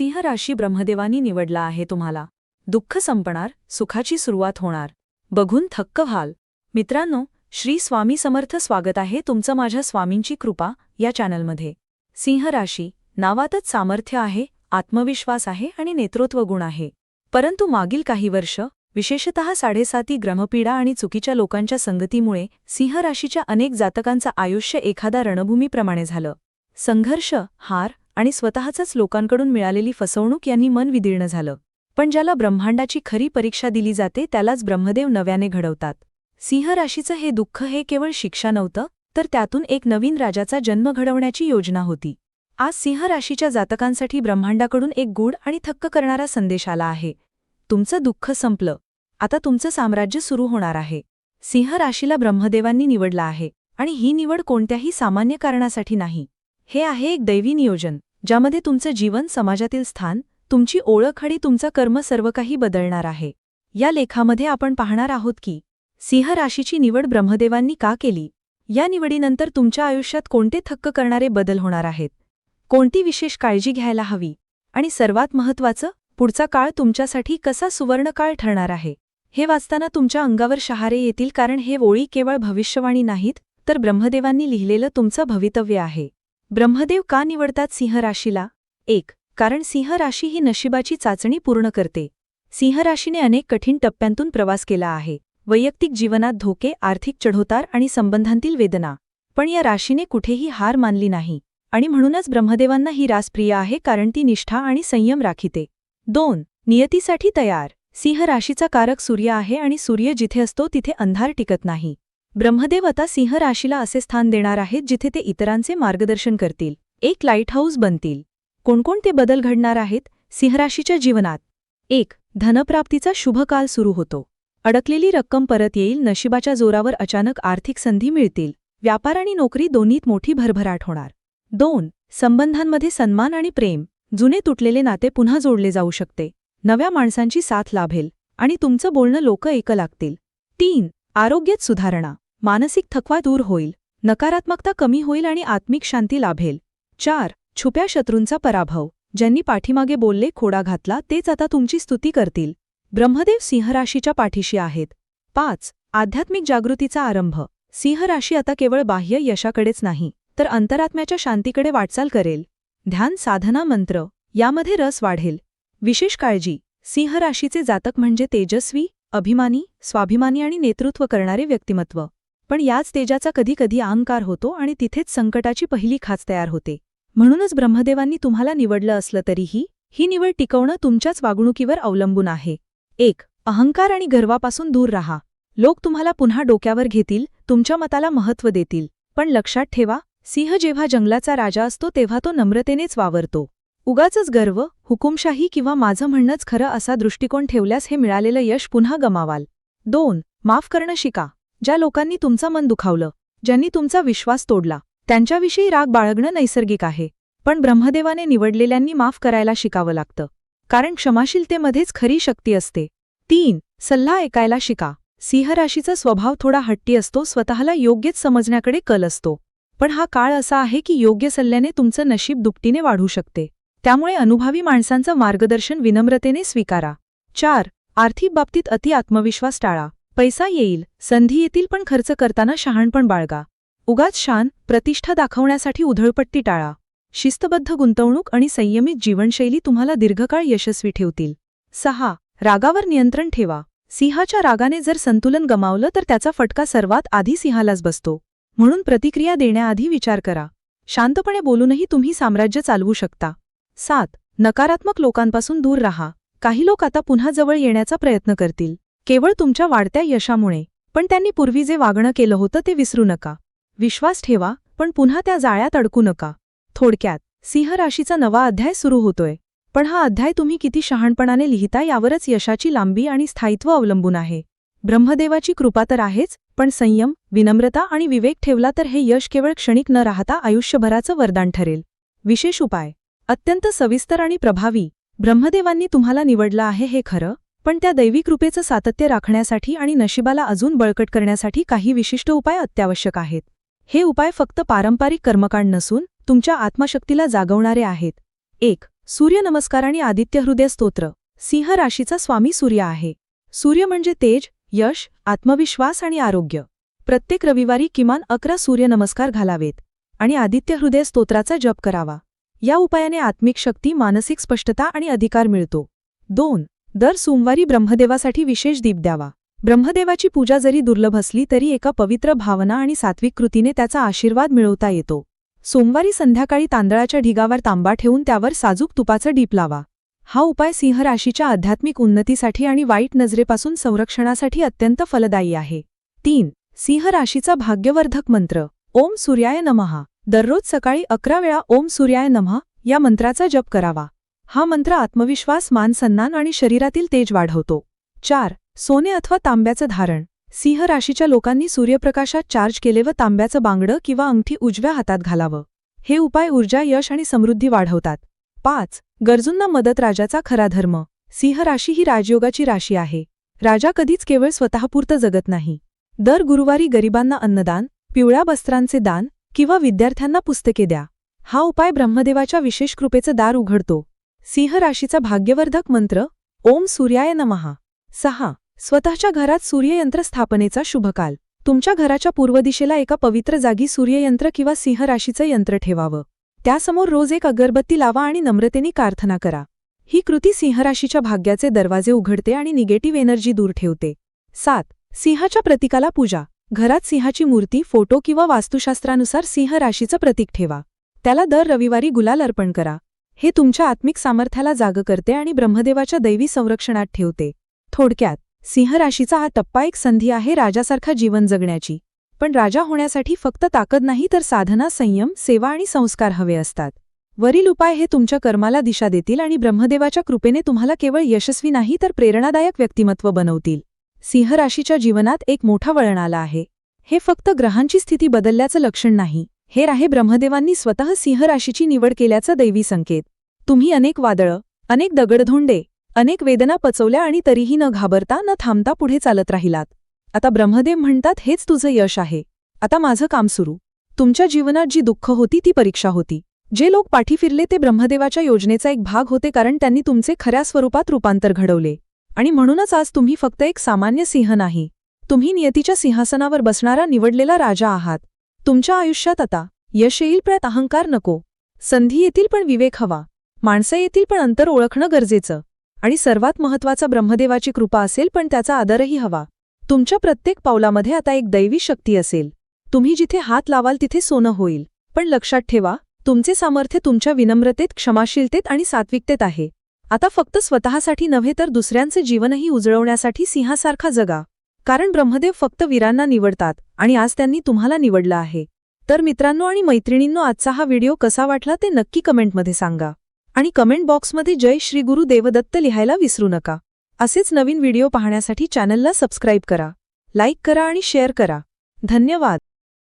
सिंह राशी ब्रह्मदेवानी निवडला आहे तुम्हाला. दुःख संपणार सुखाची सुरुवात होणार. बघून थक्क व्हाल. मित्रांनो श्री स्वामी समर्थ स्वागत आहे तुमचं माझ्या स्वामींची कृपा या चॅनलमध्ये. सिंह राशी नावातच सामर्थ्य आहे आत्मविश्वास आहे आणि नेतृत्व गुण आहे. परंतु मागील काही वर्ष विशेषतः साडेसाती ग्रहपीडा आणि चुकीच्या लोकांच्या संगतीमुळे सिंह राशीच्या अनेक जातकांचं आयुष्य एखादा रणभूमीप्रमाणे झालं. संघर्ष हार आणि स्वतःच लोकांकडून मिळालेली फसवणूक यांनी मन विदीर्ण झालं. पण ज्याला ब्रह्मांडाची खरी परीक्षा दिली जाते त्यालाच ब्रह्मदेव नव्याने घडवतात. सिंह राशीचं हे दुःख हे केवळ शिक्षा नव्हतं तर त्यातून एक नवीन राजाचा जन्म घडवण्याची योजना होती. आज सिंह राशीच्या जातकांसाठी ब्रह्मांडाकडून एक गूढ आणि थक्क करणारा संदेश आला आहे. तुमचं दुःख संपलं. आता तुमचं साम्राज्य सुरू होणार आहे. सिंह राशीला ब्रह्मदेवांनी निवडला आहे आणि ही निवड कोणत्याही सामान्य कारणासाठी नाही. हे आहे एक दैवी नियोजन. ज्यामध्ये तुमचं जीवन समाजातील स्थान तुमची ओळख आणि तुमचं कर्म सर्व काही बदलणार आहे. या लेखामध्ये आपण पाहणार आहोत की सिंह राशीची निवड ब्रह्मदेवांनी का केली? या निवडीनंतर तुमच्या आयुष्यात कोणते थक्क करणारे बदल होणार आहेत? कोणती विशेष काळजी घ्यायला हवी? आणि सर्वात महत्त्वाचं पुढचा काळ तुमच्यासाठी कसा सुवर्णकाळ ठरणार आहे? हे वाचताना तुमच्या अंगावर शहारे येतील कारण हे ओळी केवळ भविष्यवाणी नाहीत तर ब्रह्मदेवांनी लिहिलेलं तुमचं भवितव्य आहे. ब्रह्मदेव का निवडतात सिंह राशीला एक कारण सिंह राशी ही नशिबाची चाचणी पूर्ण करते. सिंह राशीने अनेक कठीण टप्प्यांतून प्रवास केला आहे. वैयक्तिक जीवनात धोके आर्थिक चढोतार आणि संबंधांतील वेदना. पण या राशीने कुठेही हार मानली नाही. आणि म्हणूनच ब्रह्मदेवांना ही रास प्रिय आहे कारण ती निष्ठा आणि संयम राखिते. दोन नियतीसाठी तयार. सिंह राशीचा कारक सूर्य आहे आणि सूर्य जिथे असतो तिथे अंधार टिकत नाही. ब्रह्मदेव आता सिंह राशीला असे स्थान देणार आहेत जिथे ते इतरांचे मार्गदर्शन करतील. एक लाईटहाऊस बनतील. कोणकोणते बदल घडणार आहेत? सिंहराशीच्या जीवनात. एक धनप्राप्तीचा शुभ काल सुरू होतो. अडकलेली रक्कम परत येईल नशिबाच्या जोरावर अचानक आर्थिक संधी मिळतील. व्यापार आणि नोकरी दोन्हीत मोठी भरभराट होणार. दोन संबंधांमध्ये सन्मान आणि प्रेम. जुने तुटलेले नाते पुन्हा जोडले जाऊ शकते. नव्या माणसांची साथ लाभेल आणि तुमचं बोलणं लोक ऐकं लागतील. तीन आरोग्यात सुधारणा. मानसिक थकवा दूर होईल. नकारात्मकता कमी होईल आणि आत्मिक शांती लाभेल. चार. छुप्या शत्रूंचा पराभव. ज्यांनी पाठीमागे बोलले खोडा घातला तेच आता तुमची स्तुती करतील. ब्रह्मदेव सिंहराशीच्या पाठीशी आहेत. पाच. आध्यात्मिक जागृतीचा आरंभ. सिंहराशी आता केवळ बाह्य यशाकडेच नाही तर अंतरात्म्याच्या शांतीकडे वाटचाल करेल. ध्यान साधना मंत्र यामध्ये रस वाढेल. विशेष काळजी. सिंहराशीचे जातक म्हणजे तेजस्वी अभिमानी स्वाभिमानी आणि नेतृत्व करणारे व्यक्तिमत्व. पण याच तेजाचा कधीकधी अहंकार होतो आणि तिथेच संकटाची पहिली खाच तयार होते. म्हणूनच ब्रह्मदेवांनी तुम्हाला निवडलं असलं तरीही ही निवड टिकवणं तुमच्याच वागणुकीवर अवलंबून आहे. एक अहंकार आणि गर्वापासून दूर राहा. लोक तुम्हाला पुन्हा डोक्यावर घेतील तुमच्या मताला महत्त्व देतील. पण लक्षात ठेवा सिंह जेव्हा जंगलाचा राजा असतो तेव्हा तो नम्रतेनेच वावरतो. उगाच गर्व हुकुमशाही किंवा माझं म्हणणंच खरं असा दृष्टिकोन ठेवल्यास हे मिळालेलं यश पुन्हा गमावाल. दोन माफ करणं शिका. ज्या लोकांनी तुमचं मन दुखावलं ज्यांनी तुमचा विश्वास तोडला त्यांच्याविषयी राग बाळगणं नैसर्गिक आहे. पण ब्रह्मदेवाने निवडलेल्यांनी माफ करायला शिकावं लागतं. कारण क्षमाशीलतेमध्येच खरी शक्ती असते. तीन सल्ला ऐकायला शिका. सिंह राशीचा स्वभाव थोडा हट्टी असतो स्वतःला योग्यच समजण्याकडे कल असतो. पण हा काळ असा आहे की योग्य सल्ल्याने तुमचं नशीब दुपटीने वाढू शकते. त्यामुळे अनुभवी माणसांचं मार्गदर्शन विनम्रतेने स्वीकारा. चार आर्थिक बाबतीत अति आत्मविश्वास टाळा. पैसा येईल संधी येतील पण खर्च करताना शहाणपण बाळगा. उगाच शान प्रतिष्ठा दाखवण्यासाठी उधळपट्टी टाळा. शिस्तबद्ध गुंतवणूक आणि संयमित जीवनशैली तुम्हाला दीर्घकाळ यशस्वी ठेवतील. सहा रागावर नियंत्रण ठेवा. सिंहाच्या रागाने जर संतुलन गमावलं तर त्याचा फटका सर्वात आधी सिंहालाच बसतो. म्हणून प्रतिक्रिया देण्याआधी विचार करा. शांतपणे बोलूनही तुम्ही साम्राज्य चालवू शकता. सात. नकारात्मक लोकांपासून दूर राहा. काही लोक आता पुन्हा जवळ येण्याचा प्रयत्न करतील. केवळ तुमच्या वाढत्या यशामुळे. पण त्यांनी पूर्वी जे वागणं केलं होतं ते विसरू नका. विश्वास ठेवा पण पुन्हा त्या जाळ्यात अडकू नका. थोडक्यात सिंह राशीचा नवा अध्याय सुरू होतोय. पण हा अध्याय तुम्ही किती शहाणपणाने लिहिता यावरच यशाची लांबी आणि स्थायित्व अवलंबून आहे. ब्रह्मदेवाची कृपा तर आहेच पण संयम विनम्रता आणि विवेक ठेवला तर हे यश केवळ क्षणिक न राहता आयुष्यभराचं वरदान ठरेल. विशेष उपाय. अत्यंत सविस्तर आणि प्रभावी. ब्रह्मदेवांनी तुम्हाला निवडलं आहे हे खरं पण त्या दैवी कृपेचं सातत्य राखण्यासाठी आणि नशिबाला अजून बळकट करण्यासाठी काही विशिष्ट उपाय अत्यावश्यक आहेत. हे उपाय फक्त पारंपरिक कर्मकांड नसून तुमच्या आत्मशक्तीला जागवणारे आहेत. एक सूर्यनमस्कार आणि आदित्य हृदय स्तोत्र. सिंह राशीचा स्वामी सूर्य आहे. सूर्य म्हणजे तेज यश आत्मविश्वास आणि आरोग्य. प्रत्येक रविवारी किमान अकरा सूर्यनमस्कार घालावेत आणि आदित्य हृदय स्तोत्राचा जप करावा. या उपायाने आत्मिक शक्ती मानसिक स्पष्टता आणि अधिकार मिळतो. दोन दर सोमवारी ब्रह्मदेवासाठी विशेष दीप द्यावा. ब्रह्मदेवाची पूजा जरी दुर्लभ असली तरी एका पवित्र भावना आणि सात्विक कृतीने त्याचा आशीर्वाद मिळवता येतो. सोमवारी संध्याकाळी तांदळाच्या ढिगावर तांबा ठेवून त्यावर साजूक तुपाचं डीप लावा. हा उपाय सिंह राशीच्या आध्यात्मिक उन्नतीसाठी आणि वाईट नजरेपासून संरक्षणासाठी अत्यंत फलदायी आहे. तीन सिंह राशीचा भाग्यवर्धक मंत्र. ओम सूर्याय नमहा दररोज सकाळी अकरा वेळा ओम सूर्याय नमः या मंत्राचा जप करावा. हा मंत्र आत्मविश्वास मानसन्मान आणि शरीरातील तेज वाढवतो. चार सोने अथवा तांब्याचं धारण. सिंह राशीच्या लोकांनी सूर्यप्रकाशात चार्ज केले व तांब्याचं बांगडं किंवा अंगठी उजव्या हातात घालावं. हे उपाय ऊर्जा यश आणि समृद्धी वाढवतात. पाच गरजूंना मदत राजाचा खरा धर्म. सिंह राशी ही राजयोगाची राशी आहे. राजा कधीच केवळ स्वतःपुरतं जगत नाही. दर गुरुवारी गरिबांना अन्नदान पिवळ्या वस्त्रांचे दान किंवा विद्यार्थ्यांना पुस्तके द्या. हा उपाय ब्रह्मदेवाच्या विशेष कृपेचं दार उघडतो. सिंह राशीचा भाग्यवर्धक मंत्र ओम सूर्याय नमहा सहा. स्वतःच्या घरात सूर्ययंत्र स्थापनेचा शुभकाल. तुमच्या घराच्या पूर्व दिशेला एका पवित्र जागी सूर्ययंत्र किंवा सिंह राशीचं यंत्र ठेवावं. त्यासमोर रोज एक अगरबत्ती लावा आणि नम्रतेने प्रार्थना करा. ही कृती सिंहराशीच्या भाग्याचे दरवाजे उघडते आणि निगेटिव्ह एनर्जी दूर ठेवते. सात. सिंहाच्या प्रतीकाला पूजा. घरात सिंहाची मूर्ती फोटो किंवा वास्तुशास्त्रानुसार सिंह राशीचं प्रतीक ठेवा. त्याला दर रविवारी गुलाल अर्पण करा. हे तुमच्या आत्मिक सामर्थ्याला जाग करते आणि ब्रह्मदेवाच्या दैवी संरक्षणात ठेवते. थोडक्यात सिंह राशीचा हा टप्पा एक संधी आहे राजासारखा जीवन जगण्याची. पण राजा होण्यासाठी फक्त ताकद नाही तर साधना संयम सेवा आणि संस्कार हवे असतात. वरील उपाय हे तुमच्या कर्माला दिशा देतील आणि ब्रह्मदेवाच्या कृपेने तुम्हाला केवळ यशस्वी नाही तर प्रेरणादायक व्यक्तिमत्व बनवतील. सिंह राशीच्या जीवनात एक मोठा वळण आला आहे. हे फक्त ग्रहांची स्थिती बदलल्याचं लक्षण नाही. हे आहे ब्रह्मदेवांनी स्वतः सिंह राशीची निवड केल्याचा दैवी संकेत. तुम्ही अनेक वादळं अनेक दगडधोंडे अनेक वेदना पचवल्या आणि तरीही न घाबरता न थांबता पुढे चालत राहिलात. आता ब्रह्मदेव म्हणतात हेच तुझं यश आहे. आता माझं काम सुरू. तुमच्या जीवनात जी दुःख होती ती परीक्षा होती. जे लोक पाठी फिरले ते ब्रह्मदेवाच्या योजनेचा एक भाग होते कारण त्यांनी तुमचे खऱ्या स्वरूपात रूपांतर घडवले. आणि म्हणूनच आज तुम्ही फक्त एक सामान्य सिंह नाही. तुम्ही नियतीच्या सिंहासनावर बसणारा निवडलेला राजा आहात. तुमच्या आयुष्यात आता यश येईल पण अहंकार नको. संधी येतील पण विवेक हवा. माणसं येतील पण अंतर ओळखणं गरजेचं. आणि सर्वात महत्त्वाचा ब्रह्मदेवाची कृपा असेल पण त्याचा आदरही हवा. तुमच्या प्रत्येक पावलामध्ये आता एक दैवी शक्ती असेल. तुम्ही जिथे हात लावाल तिथे सोनं होईल. पण लक्षात ठेवा तुमचे सामर्थ्य तुमच्या विनम्रतेत क्षमाशीलतेत आणि सात्विकतेत आहे. आता फक्त स्वतःसाठी नव्हे तर दुसऱ्यांचे जीवनही उजळवण्यासाठी सिंहासारखा जगा. कारण ब्रह्मदेव फक्त वीरांना निवडतात आणि आज त्यांनी तुम्हाला निवडलं आहे. तर मित्रांनो आणि मैत्रिणींनो आजचा हा व्हिडिओ कसा वाटला ते नक्की कमेंटमध्ये सांगा. आणि कमेंट बॉक्समध्ये जय श्री गुरु देवदत्त लिहायला विसरू नका. असेच नवीन व्हिडिओ पाहण्यासाठी चॅनलला सबस्क्राईब करा लाईक करा आणि शेअर करा. धन्यवाद.